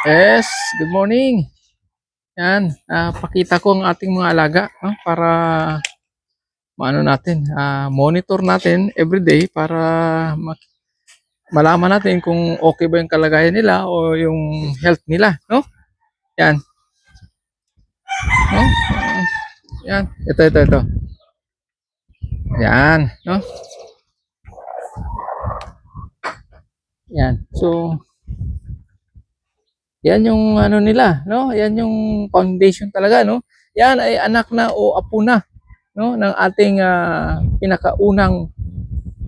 Yes, good morning. Yan, ah, pakita ko ang ating mga alaga no, para maano natin, ah, monitor natin every day para ma- malaman natin kung okay ba yung kalagayan nila o yung health nila, no? Yan. No? Yan, ito ito ito. Yan, no? Yan. So, yan yung ano nila, no? Yan yung foundation talaga, no? Yan ay anak na o apo na, no? Ng ating ah, pinakaunang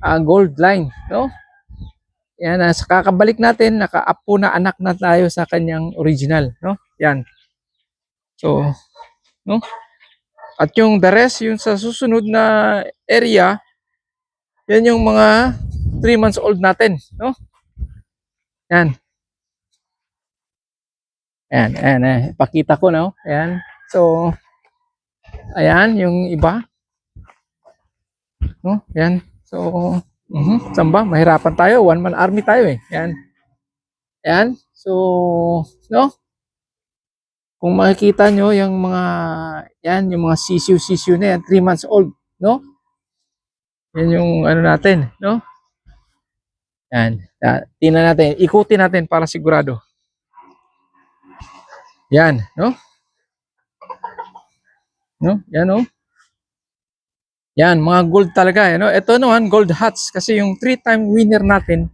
ah, gold line, no? Yan, ah, sa kakabalik natin, naka-apo na anak na tayo sa kanyang original, no? Yan. So, no? At yung the rest, yung sa susunod na area, yan yung mga 3 months old natin, no? Yan. Ayan, ayan, ayan. Ipakita ko, no? Ayan. So, ayan, yung iba. No? Ayan. So, mhm, samba, mahirapan tayo. One man army tayo eh. Ayan. Ayan. So, no? Kung makikita nyo, yung mga, yan, yung mga sisiu-sisiu na yan, 3 months old, no? Yan yung ano natin, no? Yan. Ah, Tingnan natin. Ikutin natin para sigurado. Yan, no? No? Yan, no? Yan, mga gold talaga, ano? Ito naman, gold hats kasi yung three-time winner natin.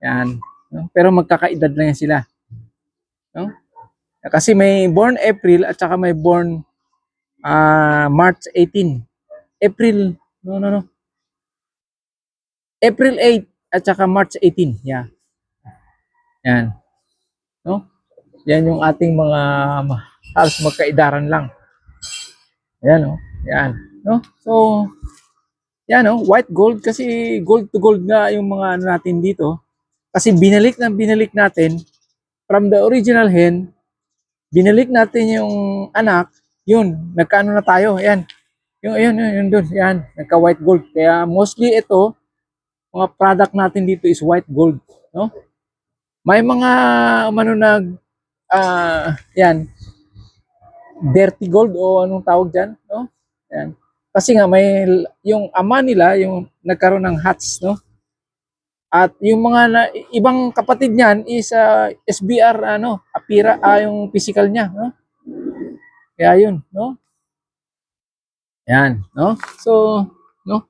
Yan, no? Pero magkakaedad lang yan sila. No? Kasi may born April at saka may born ah March 18. April, no, no, no. April 8 at saka March 18. Yeah. Yan. No? Yan yung ating mga halos magkaidaran lang. Ayan, oh. Yan. No? So, yan, oh. White gold kasi gold to gold nga yung mga ano natin dito. Kasi binalik na binalik natin from the original hen, binalik natin yung anak, yun, nagkaano na tayo, ayan. Yung, ayun, yun, yun, dun, yan, nagka white gold. Kaya mostly ito, mga product natin dito is white gold, no? May mga umano nag ah yan dirty gold o anong tawag diyan, no? Yan. Kasi nga may yung ama nila yung nagkaroon ng hats, no? At yung mga na, ibang kapatid niyan is ah, SBR ano, apira ah, yung physical niya, no? Kaya yun, no? Yan, no? So, no?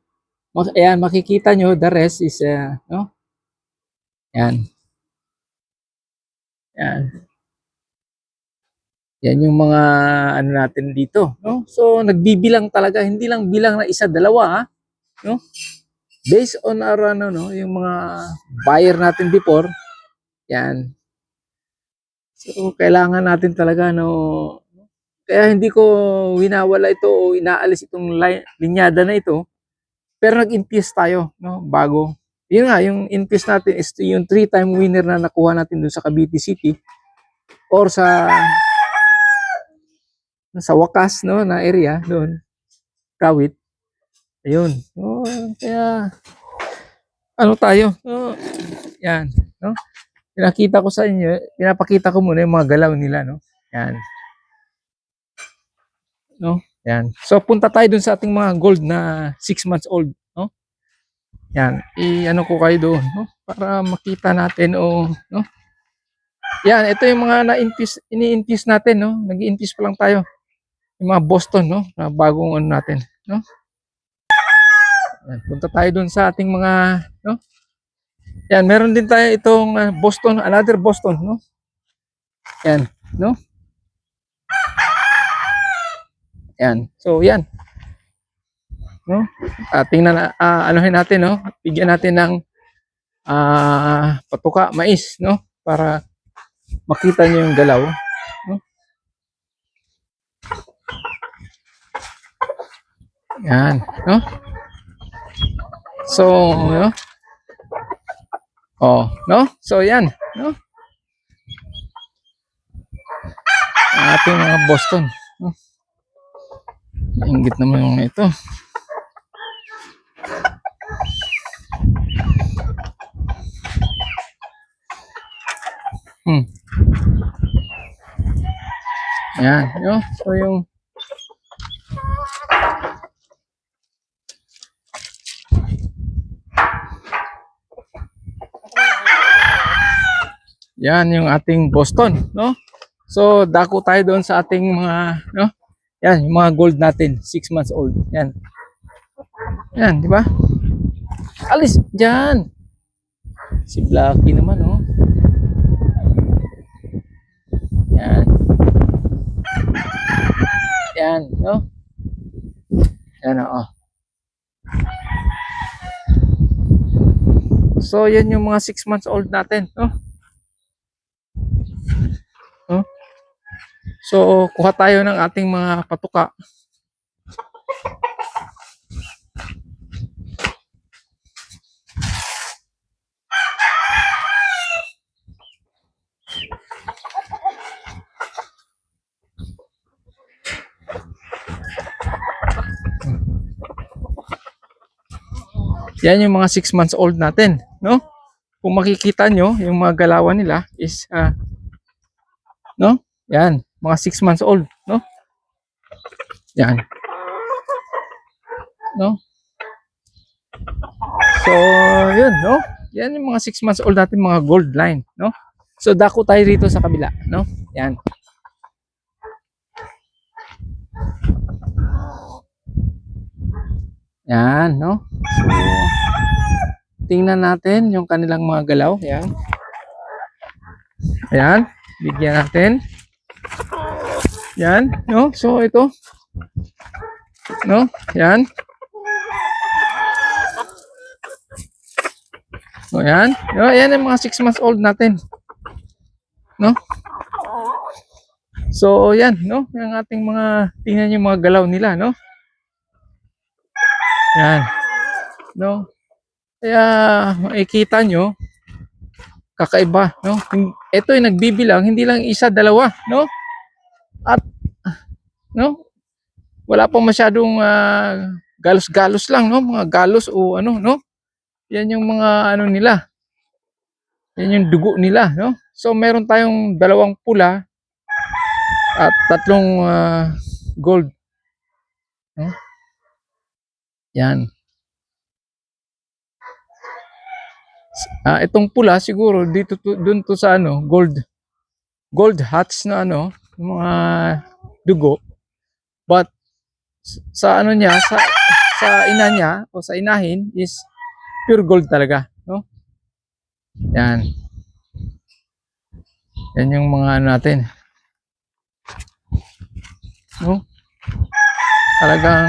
Ayan, makikita nyo, the rest is, uh, no? Yan. Yan. Yan yung mga ano natin dito, no? So nagbibilang talaga, hindi lang bilang na isa, dalawa, ha? no? Based on our ano no, yung mga buyer natin before, yan. So kailangan natin talaga no kaya hindi ko winawala ito o inaalis itong li- linyada na ito. Pero nag-infuse tayo, no, bago. Yun nga, yung infuse natin is yung three-time winner na nakuha natin dun sa Cavite City or sa sa wakas no na area doon. Kawit. Ayun. Oh, kaya ano tayo? Oh, yan no? Pinakita ko sa inyo pinapakita ko muna yung mga galaw nila no? Yan. No? Yan. So punta tayo dun sa ating mga gold na 6 months old no? Yan. I ano ko kayo doon no? Para makita natin o no? Yan ito yung mga na-infuse ini-infuse natin no? Nag-infuse pa lang tayo yung mga Boston, no? Na bagong ano natin, no? Yan, punta tayo dun sa ating mga, no? Yan, meron din tayo itong ah, Boston, another Boston, no? Yan, no? Yan. So, yan. No? Ah, tingnan na ah, anuhin natin, no? Bigyan natin ng ah, patuka, mais, no? Para makita niyo yung galaw. Yan, no? So, no? Oh, no? So, yan, no? Ang ating mga Boston. No? Ingit naman yung ito. Hmm. Yan, no? So yung Yan yung ating Boston, no? So, dako tayo doon sa ating mga, no? Yan, yung mga gold natin, 6 months old. Yan. Yan, di ba? Alis dyan. Si Blacky naman, oh. Yan. Yan, no? Yan, oh. So, yan yung mga 6 months old natin, no? No? So, kuha tayo ng ating mga patuka. Yan yung mga 6 months old natin, no? Kung makikita nyo, yung mga galawan nila is, ah, no? Yan, mga 6 months old, no? Yan. No? So, yun, no? Yan yung mga 6 months old natin, mga gold line, no? So, dako tayo rito sa kabila, no? Yan. Yan, no? So, tingnan natin yung kanilang mga galaw. Yan. Ayan. Bigyan natin. Yan, no? So, ito. No? Yan. So, yan. No, yan yung mga 6 months old natin. No? So, yan, no? Yung ating mga, tingnan yung mga galaw nila, no? Yan. No? Kaya, makikita nyo, kakaiba, no? Ito yung nagbibilang, hindi lang isa, dalawa, no? At, no? Wala pa masyadong ah, galos-galos lang, no? Mga galos o ano, no? Yan yung mga ano nila. Yan yung dugo nila, no? So, meron tayong dalawang pula at tatlong ah, gold. No? Yan. Ah, itong pula siguro dito to, dun to sa ano, gold. Gold hats na ano, yung mga dugo. But sa ano niya, sa sa ina niya o sa inahin is pure gold talaga, no? Yan. Yan yung mga ano natin. No? Talagang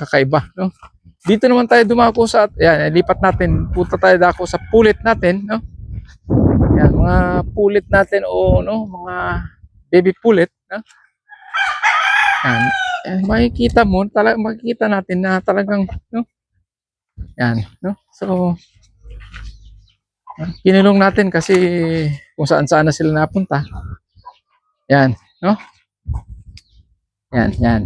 kakaiba, no? Dito naman tayo dumako sa, yan, lipat natin, punta tayo dako sa pulit natin, no? Yan, mga pulit natin o, no, mga baby pulit, no? Yan, eh, makikita mo, talaga makikita natin na talagang, no? Yan, no? So, kinulong natin kasi kung saan saan na sila napunta. Yan, no? Yan, yan.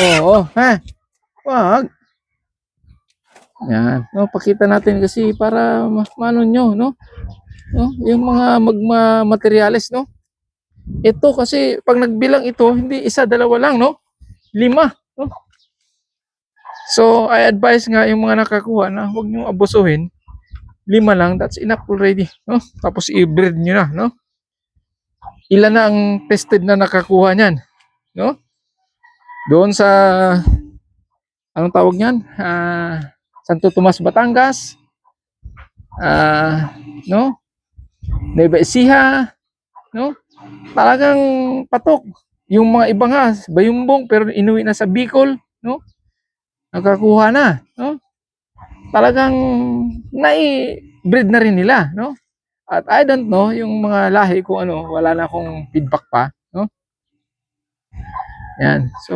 Oo, ha? Wag. Yan. No, pakita natin kasi para ma- maano nyo, no? No, yung mga magma materials, no? Ito kasi pag nagbilang ito, hindi isa, dalawa lang, no? Lima, no? So, I advise nga yung mga nakakuha na huwag nyo abusuhin. Lima lang, that's enough already, no? Tapos i-breed nyo na, no? Ilan na ang tested na nakakuha niyan, no? Doon sa anong tawag niyan? Ah, Santo Tomas, Batangas. Ah, no? Nueva Ecija, no? Talagang patok. Yung mga iba nga, bayumbong pero inuwi na sa Bicol, no? Nakakuha na, no? Talagang nai-breed na rin nila, no? At I don't know yung mga lahi kung ano, wala na akong feedback pa, no? Yan. So,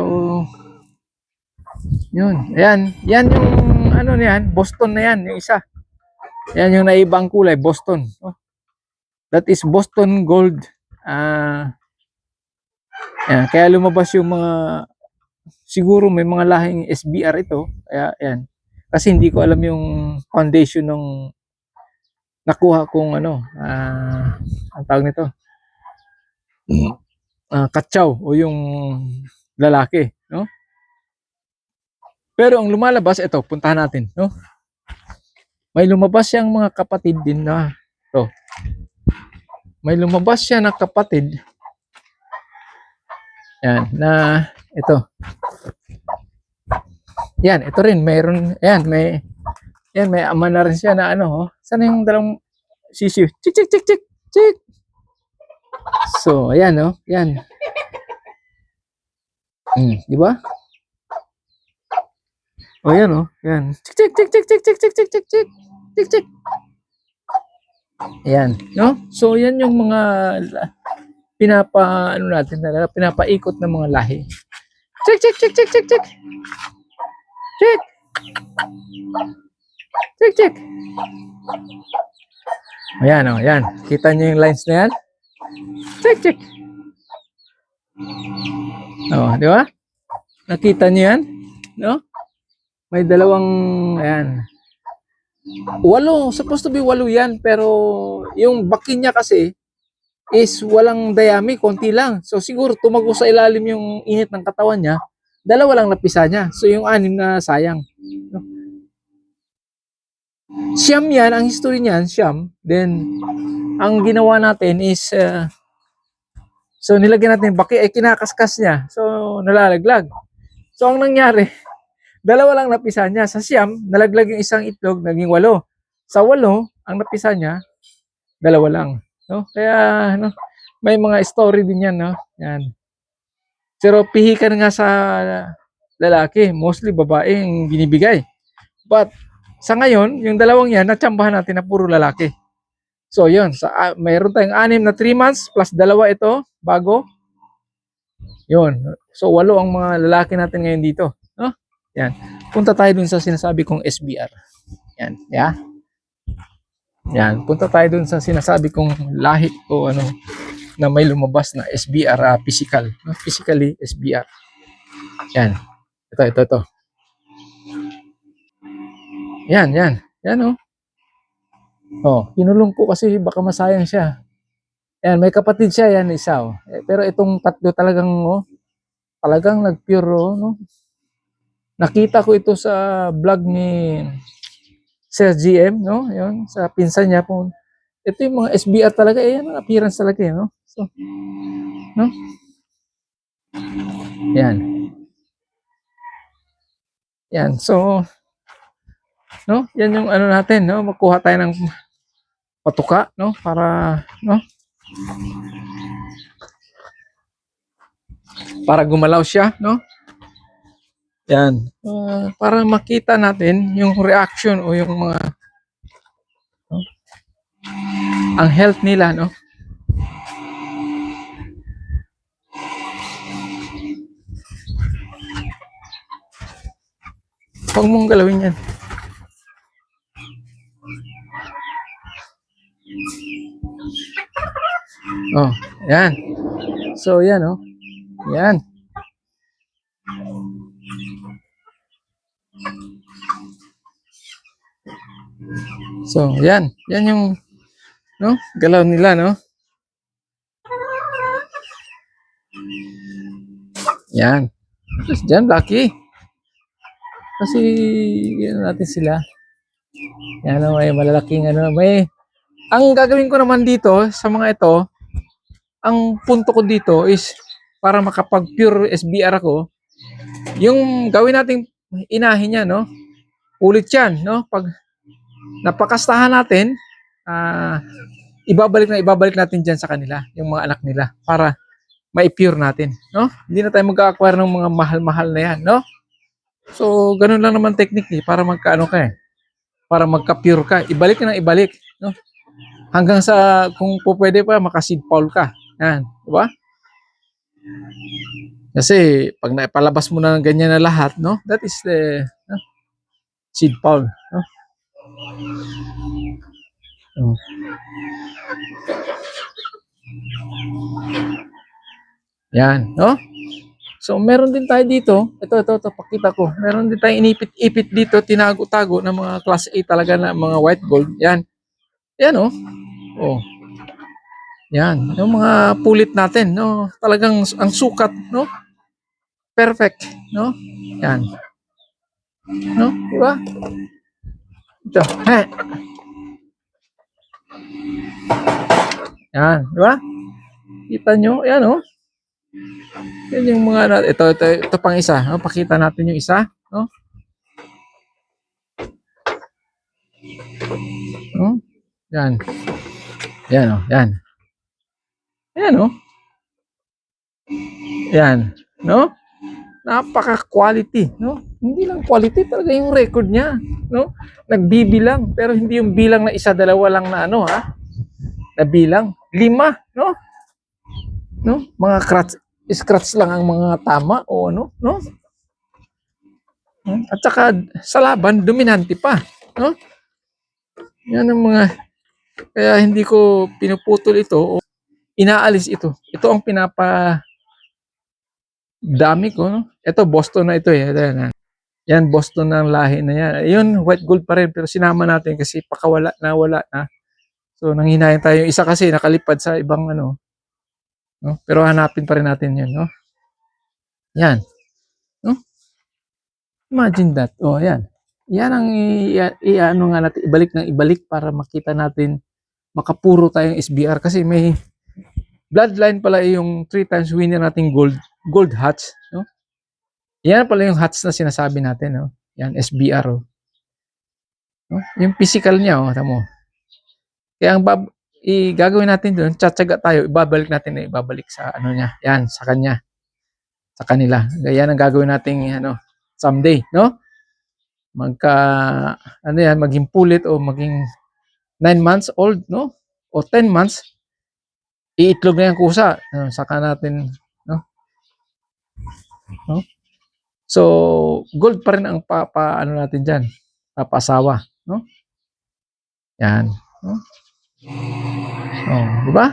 yun. Ayan. Yan yung ano na yan. Boston na yan. Yung isa. Yan yung naibang kulay. Boston. Oh. That is Boston Gold. Ah. yan. Kaya lumabas yung mga siguro may mga lahing SBR ito. Kaya yan. Kasi hindi ko alam yung foundation ng nakuha kong ano, ah, ang tawag nito. ah, katsaw o yung lalaki, no? Pero ang lumalabas, ito, puntahan natin, no? May lumabas siyang mga kapatid din na, to. May lumabas siya na kapatid. Yan, na, ito. Yan, ito rin, mayroon, yan, may, yan, may ama na rin siya na ano, oh. Sana yung dalawang sisiw? Chik, chik, chik, chik, chik. So, ayan, oh, yan. Hmm, di ba? O yan oh, yan. Tik tik tik tik tik tik tik tik tik tik tik. Ayan, no? So yan yung mga pinapa ano natin talaga, pinapaikot ng mga lahi. Tik tik tik tik tik tik. Tik. Tik tik. Ayan oh, yan. Kita niyo yung lines na yan? Tik tik. Oh, di ba? Nakita niyo yan? No? May dalawang, ayan. Walo, supposed to be walo yan, pero yung baki niya kasi is walang dayami, konti lang. So siguro tumago sa ilalim yung init ng katawan niya, dalawa lang napisa niya. So yung anim na sayang. No? Siyam yan, ang history niyan, siyam. Then, ang ginawa natin is, uh, so nilagyan natin yung baki, ay kinakaskas niya. So, nalalaglag. So, ang nangyari, dalawa lang napisa niya. Sa siyam, nalaglag yung isang itlog, naging walo. Sa walo, ang napisa niya, dalawa lang. No? Kaya, no, may mga story din yan, no? Yan. Pero pihikan nga sa lalaki, mostly babae ang binibigay. But, sa ngayon, yung dalawang yan, natsambahan natin na puro lalaki. So, yun. Sa, ah, mayroon tayong anim na 3 months plus dalawa ito, bago. Yun. So, walo ang mga lalaki natin ngayon dito. Yan. Punta tayo dun sa sinasabi kong SBR. Yan. Yeah. Yan. Punta tayo dun sa sinasabi kong lahi o ano na may lumabas na SBR ah, physical. No? Physically SBR. Yan. Ito, ito, ito. Yan, yan. Yan oh. Oh, kinulong ko kasi baka masayang siya. Yan, may kapatid siya yan isa oh. Eh, pero itong tatlo talagang oh, talagang nag-pure oh, no? Nakita ko ito sa vlog ni Sir GM, no? Yun, sa pinsan niya po. Ito yung mga SBR talaga, eh, ang appearance talaga, eh, no? So, no? Yan. Yan, so, no? Yan yung ano natin, no? Magkuha tayo ng patuka, no? Para, no? Para gumalaw siya, no? Yan. Ah, para makita natin yung reaction o yung mga no? ang health nila, no? Huwag mong galawin yan. Oh, yan. So, yan, oh. Yan. So, yan. Yan yung no? Galaw nila, no? Yan. Tapos dyan, Lucky. Kasi, ano natin sila. Yan, ano, may malalaking, ano, may, ang gagawin ko naman dito, sa mga ito, ang punto ko dito is, para makapag-pure SBR ako, yung gawin nating inahin niya, no? Ulit yan, no? Pag napakastahan natin, ah, ibabalik na ibabalik natin dyan sa kanila, yung mga anak nila, para ma-pure natin, no? Hindi na tayo mag-acquire ng mga mahal-mahal na yan, no? So, ganun lang naman technique eh, para magkaano ka eh, para magka-pure ka. Ibalik na ibalik, no? Hanggang sa, kung po pwede pa, makaseed paul ka. Yan, di ba? Kasi, pag naipalabas mo na ganyan na lahat, no? That is the no? seed paul? Oh. Yan, no? So, meron din tayo dito. Ito, ito, ito, pakita ko. Meron din tayong inipit-ipit dito, tinago-tago ng mga class A talaga na mga white gold. Yan. Yan, oh. Oh. Yan, yung mga pulit natin, no? Talagang ang sukat, no? Perfect, no? Yan. No? Di ba? Ito. He. Yan, di ba? Kita nyo, yan, oh. Yan yung mga, ito, ito, ito pang isa, no? Pakita natin yung isa, no? No? Yan. Yan, oh, yan. Yan, oh. Yan, no? Napaka-quality, no? Hindi lang quality, talaga yung record niya, no? Nagbibilang, pero hindi yung bilang na isa, dalawa lang na ano, ha? Na bilang. Lima, no? No? Mga scratch, scratch lang ang mga tama, o ano, no? At saka, sa laban, dominante pa, no? Yan ang mga, kaya hindi ko pinuputol ito, o inaalis ito. Ito ang pinapa dami ko, no? Ito, Boston na ito eh. Ito, yan, Boston ng lahi na yan. Yun, white gold pa rin, pero sinama natin kasi pakawala na, wala na. So, nanghinayan tayo. Isa kasi nakalipad sa ibang ano. No? Pero hanapin pa rin natin yun, no? Yan. No? Imagine that. Oh, yan. Yan ang i, i- ano nga natin, ibalik ng ibalik para makita natin makapuro tayong SBR kasi may bloodline pala yung three times winner nating gold gold hats, no? Yan pala yung hats na sinasabi natin, no? Yan SBR, oh. No? Yung physical niya, oh, tamo. Kaya ang bab gagawin natin doon, tsatsaga tayo, ibabalik natin na ibabalik sa ano niya. Yan, sa kanya. Sa kanila. Yan ang gagawin nating ano, someday, no? Magka ano yan, maging pulit o maging 9 months old, no? O 10 months, iitlog na yung kusa. Saka natin, no? So, gold pa rin ang pa, pa ano natin diyan, papasawa, no? Yan, no? Oh, di ba?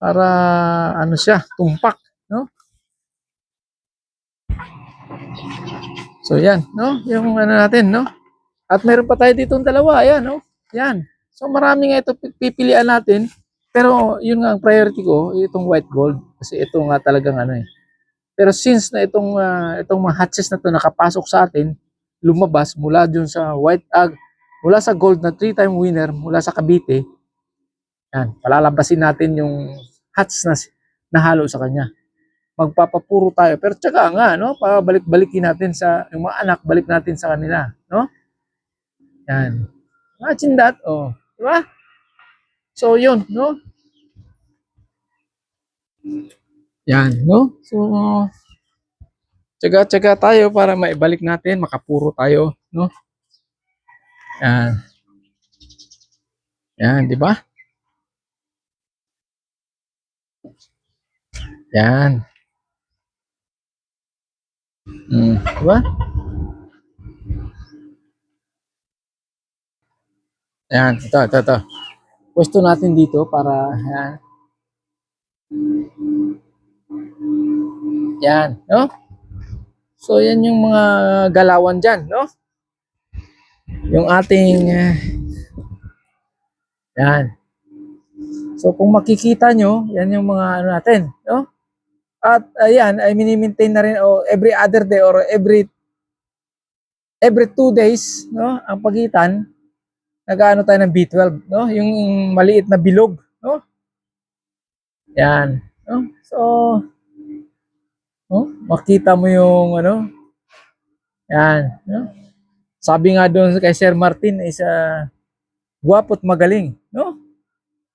Para ano siya, tumpak, no? So yan, no? Yung ano natin, no? At meron pa tayo ditong dalawa, ayan, no? Yan. So marami nga ito pi- pipilian natin. Pero yun nga ang priority ko, itong white gold kasi ito nga talagang ano eh. Pero since na itong ah, itong mga hatches na to nakapasok sa atin, lumabas mula dun sa white ag mula sa gold na three-time winner mula sa Cavite. Yan, palalabasin natin yung hats na nahalo sa kanya. Magpapapuro tayo. Pero tsaka nga, no? Pabalik-balikin natin sa, yung mga anak, balik natin sa kanila. No? Yan. Imagine that, oh. Di ba? So, yun, no? Yan, no? So, tsaga-tsaga tayo para maibalik natin, makapuro tayo, no? Yan. Yan, di ba? Yan. Mm, di ba? Yan, ito, ito, ito. Pwesto natin dito para, yan. Yan, no? So, yan yung mga galawan dyan, no? Yung ating, eh, yan. So, kung makikita nyo, yan yung mga ano natin, no? At ayan, ay mini-maintain na rin o every other day or every every two days, no? Ang pagitan, nag-ano tayo ng B12, no? Yung maliit na bilog, no? Yan, no? So, no? Makita mo yung ano? Yan, no? Sabi nga doon kay Sir Martin is uh, guwapo at magaling, no?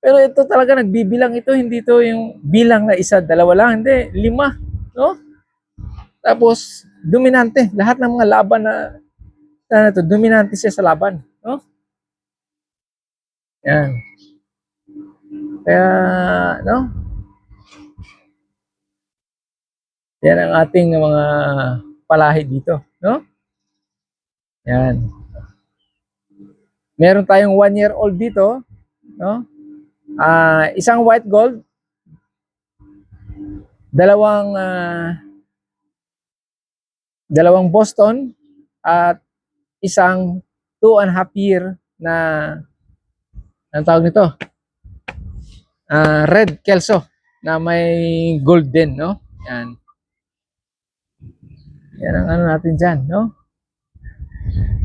Pero ito talaga nagbibilang ito, hindi ito yung bilang na isa, dalawa lang, hindi, lima, no? Tapos dominante, lahat ng mga laban na ano to, dominante siya sa laban? Yan. Kaya, no? Yan ang ating mga palahi dito, no? Yan. Meron tayong one year old dito, no? Ah, isang white gold, dalawang ah, dalawang Boston at isang two and a half year na Anong tawag nito? Ah, red kelso na may gold din, no? Yan. Yan ang ano natin dyan, no?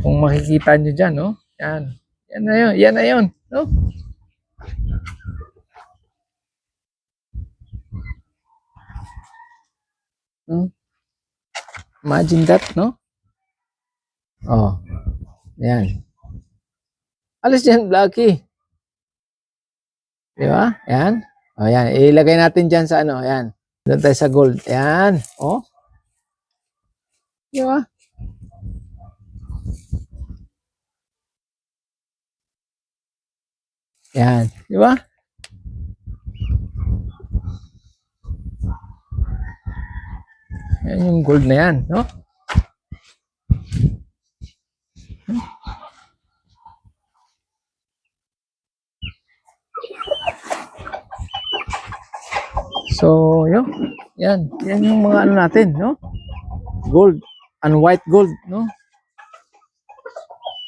Kung makikita nyo dyan, no? Yan. Yan na yun. Yan na yun, no? Hmm? Imagine that, no? Oh. Yan. Alis dyan, Blackie. Di ba? Yan. O, yan. Ilagay natin dyan sa ano. Yan. Doon tayo sa gold. Yan. O. Di ba? Yan. Di ba? Yan yung gold na yan. No? So, yun. Yan. Yan yung mga ano natin, no? Gold. And white gold, no?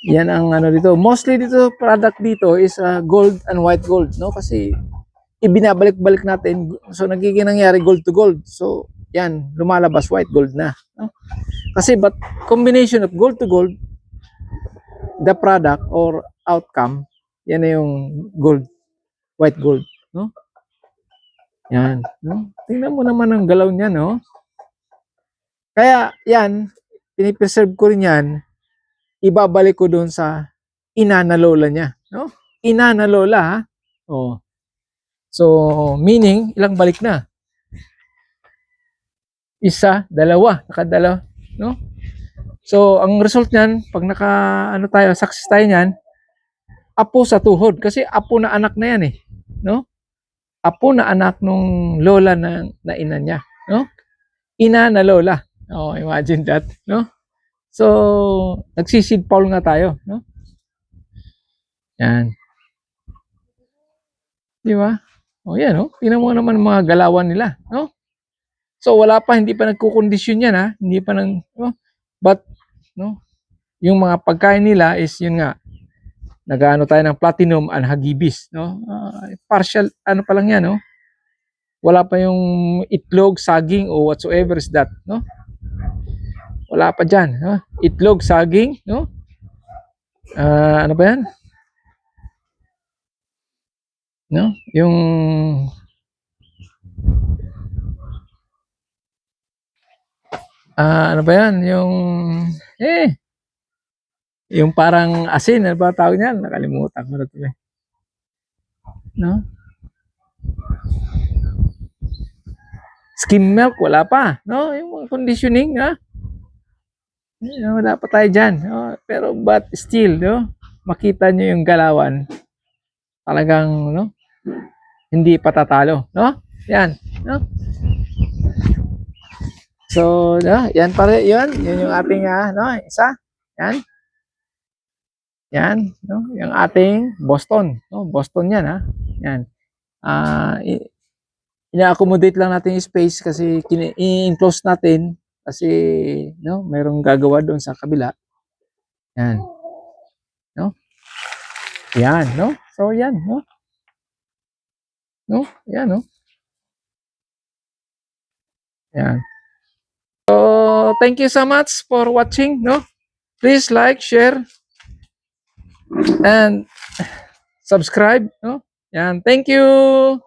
Yan ang ano dito. Mostly dito, product dito is uh, gold and white gold, no? Kasi ibinabalik-balik natin. So, nagiging nangyari gold to gold. So, yan. Lumalabas white gold na. No? Kasi, but combination of gold to gold, the product or outcome, yan na yung gold. White gold, no? Yan. No? Tingnan mo naman ang galaw niya, no? Kaya, yan, pinipreserve ko rin yan, ibabalik ko doon sa ina na lola niya, no? Ina na lola, ha? Oh. So, meaning, ilang balik na? Isa, dalawa, nakadalawa, no? So, ang result niyan, pag naka, ano tayo, success tayo niyan, apo sa tuhod. Kasi apo na anak na yan eh, no? Apo na anak nung lola na, na ina niya, no? Ina na lola. Oh, imagine that, no? So, nagsisid Paul nga tayo, no? Yan. Di ba? Oh, yan, no? Tingnan mo naman mga galawan nila, no? So, wala pa, hindi pa nagkukondisyon yan, ha? Hindi pa nang, no? But, no? Yung mga pagkain nila is, yun nga, nagaano tayo ng platinum and hagibis, no? Ah, partial, ano pa lang yan, no? Wala pa yung itlog, saging, o whatsoever is that, no? Wala pa dyan, no? Itlog, saging, no? Ah, ano ba yan? No? Yung Ah, ano ba yan? Yung eh yung parang asin, ano ba tawag niyan? Nakalimutan ko na tuloy. No? Skim milk, wala pa. No? Yung mga conditioning, ha? Eh, Wala pa tayo dyan. No? Pero but still, no? makita nyo yung galawan. Talagang, no? Hindi patatalo. No? Yan. No? So, no? yan pare, yun. Yun yung ating, ah, no? Isa. Yan. Yan, no? Yung ating Boston, no? Boston 'yan, ha. Yan. I- ina-accommodate lang natin yung space kasi i-enclose natin kasi no, mayroong gagawa doon sa kabila. Yan. No? Yan, no? So yan, no? No? Yan, no? Yan. So, thank you so much for watching, no? Please like, share, and subscribe, no? Yan, thank you.